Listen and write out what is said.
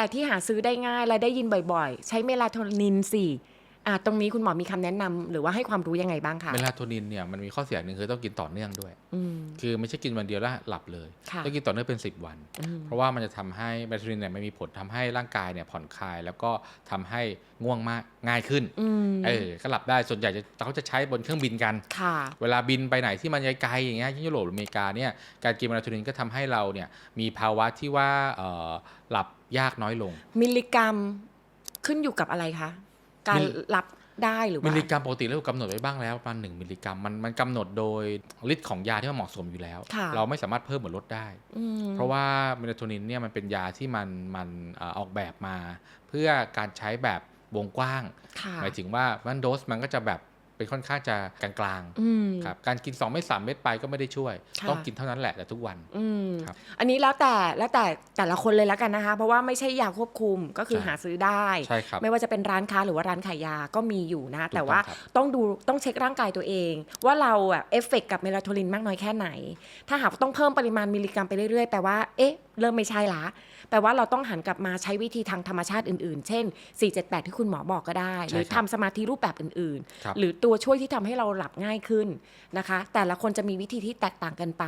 แต่ที่หาซื้อได้ง่ายและได้ยินบ่อยๆ ใช้เมลาโทนินสิ อ่าตรงนี้คุณหมอมีคำแนะนำหรือว่าให้ความรู้ยังไงบ้างคะเมลาโทนินเนี่ยมันมีข้อเสียหนึ่งคือต้องกินต่อเนื่องด้วยอืมคือไม่ใช่กินวันเดียวแล้วหลับเลยค่ะต้องกินต่อเนื่องเป็น 10 วันอืมเพราะว่ามันจะทำให้เมลาโทนินเนี่ยมันมีผลทำให้ร่างกายเนี่ยผ่อนคลาย แล้วก็ทำให้ง่วงมากง่ายขึ้นอืมเออก็หลับได้ส่วนใหญ่จะเขาจะใช้บนเครื่องบินกันค่ะเวลาบินไปไหนที่มันไกลๆอย่างเงี้ยที่ยุโรปหรืออเมริกาเนี่ยการกินเมลาโทนินก็ทำให้เราเนี่ยมีภาวะที่ว่าเอ่อหลับยากน้อยลง มิลลิกรัมขึ้นอยู่กับอะไรคะ การมิลรับได้หรือว่ามิลลิกรัมปกติแล้วกำหนดไว้บ้างแล้วประมาณหนึ่งมิลลิกรัมมันมันกำหนดโดยฤทธิ์ของยาที่มันเหมาะสมอยู่แล้วค่ะเราไม่สามารถเพิ่มหรือลดได้อืมเพราะว่าเมลาโทนินเนี่ยมันเป็นยาที่มันมันเอ่อออกแบบมา เพื่อการใช้แบบวงกว้างค่ะหมายถึงว่ามันโดสมันก็จะแบบ เป็นค่อนข้างจะกลางอืมๆครับการกิน 2 เม็ด3เม็ดไปก็ไม่ได้ช่วยค่ะต้องกินเท่านั้นแหละแต่ทุกวันอืมครับอันนี้แล้วแต่แล้วแต่แต่ละคนเลยแล้วกันนะคะ เพราะว่าไม่ใช่ยาควบคุมก็คือใช่หาซื้อได้ใช่ครับไม่ว่าจะเป็นร้านค้าหรือว่าร้านขายยาก็มีอยู่นะถูกต้องแต่ว่าครับต้องดูต้องเช็คร่างกายตัวเอง ว่าเราอะเอฟเฟกกับเมลาโทนินมากน้อยแค่ไหน ถ้าหากว่าต้องเพิ่มปริมาณมิลลิกรัมไปเรื่อยๆแปลว่าเอ๊ะ เริ่มไม่ใช่ละแปลว่าเราต้องหันกลับมาใช้วิธีทางธรรมชาติอื่นๆ เช่น 478 ที่คุณหมอบอกก็ได้ หรือใช่คทำรับสมาธิรูปแบบอื่นครับๆหรือตัวช่วยที่ทำให้เราหลับง่ายขึ้นนะคะ แต่ละคนจะมีวิธีที่แตกต่างกันไป